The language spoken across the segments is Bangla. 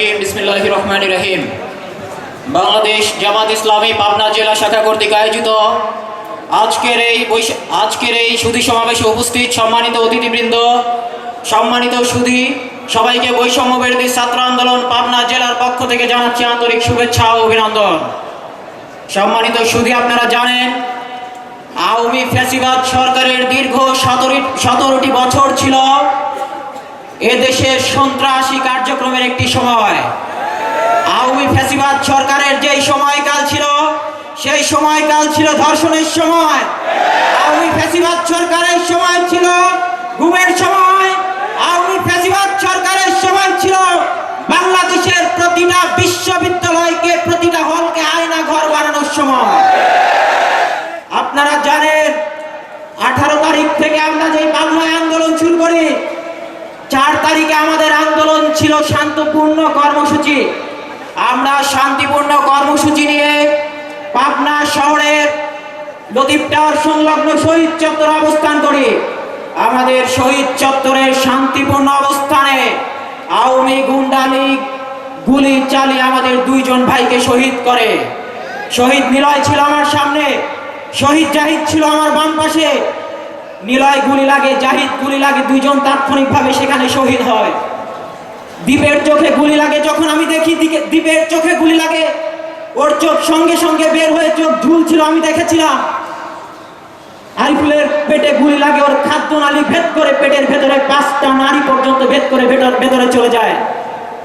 রাজিম বিসমিল্লাহ রহমান রহিম। বাংলাদেশ জামাত ইসলামী পাবনা জেলা শাখা কর্তৃক আয়োজিত আজকের এই আজকের এই সুধী সমাবেশে উপস্থিত সম্মানিত অতিথিবৃন্দ, সম্মানিত সুধী, সবাইকে বৈষম্য বিরোধী ছাত্র আন্দোলন পাবনা জেলার পক্ষ থেকে জানাচ্ছি আন্তরিক শুভেচ্ছা ও অভিনন্দন। সম্মানিত সুধী, আপনারা জানেন, আওয়ামী ফ্যাসিবাদ সরকারের দীর্ঘ সতেরো, সতেরোটি বছর ছিল এদেশের সন্ত্রাসী কার্যক্রমের একটি সময়। আওয়ামী ফ্যাসিবাদ সরকারের যেই সময়কাল ছিল, সেই সময়কাল ছিল ধর্ষণের সময়। আওয়ামী ফ্যাসিবাদ সরকারের সময় ছিল ঘুমের সময়। আওয়ামী ফ্যাসিবাদ সরকারের সময় ছিল বাংলাদেশের প্রতিটা বিশ্ববিদ্যালয়কে, প্রতিটা হলকে আয়না ঘর বানানোর সময়। আপনারা জানেন, আঠারো তারিখ থেকে আমরা যে বাংলায় আন্দোলন শুরু করি চার তারিখে আমাদের আন্দোলন ছিল শান্তপূর্ণ কর্মসূচি। আমরা শান্তিপূর্ণ কর্মসূচি নিয়ে পাবনা শহরের লতিফ টাওয়ার সংলগ্ন শহীদ চত্বরে অবস্থান করি। আমাদের শহীদ চত্বরের শান্তিপূর্ণ অবস্থানে আওয়ামী গুন্ডা লীগ গুলি চালিয়ে আমাদের দুইজন ভাইকে শহীদ করে। শহীদ নিলয় ছিল আমার সামনে, শহীদ জাহিদ ছিল আমার বাম পাশে। নিলয় গুলি লাগে, জাহিদ গুলি লাগে, দুইজন তাৎক্ষণিকভাবে সেখানে শহীদ হয়। দ্বীপের চোখে গুলি লাগে, যখন আমি দেখি দ্বীপের চোখে গুলি লাগে, ওর চোখ সঙ্গে সঙ্গে বের হয়ে চোখ ঝুলছিল আমি দেখেছিলাম। আরিফুলের পেটে গুলি লাগে, ওর খাদ্য নালী ভেদ করে পেটের ভেতরে পাঁচটা নারী পর্যন্ত ভেদ করে ভেতর ভেতরে চলে যায়।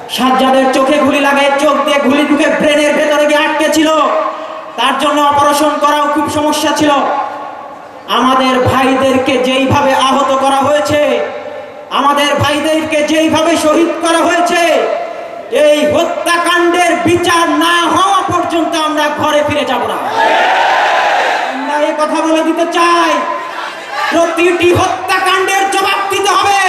সাজ্জাদের চোখে গুলি লাগে, চোখ দিয়ে গুলি ঢুকে ব্রেনের ভেতরে গিয়ে আটকে ছিল। তার জন্য অপারেশন করাও খুব সমস্যা ছিল। আমাদের ভাইদেরকে যেইভাবে আহত করা হয়েছে আমাদের ভাইদেরকে যেইভাবে শহীদ করা হয়েছে, এই হত্যাকাণ্ডের বিচার না হওয়া পর্যন্ত আমরা ঘরে ফিরে যাব না। আমরা এই কথা বলে দিতে চাই, প্রতিটি হত্যাকাণ্ডের জবাব দিতে হবে।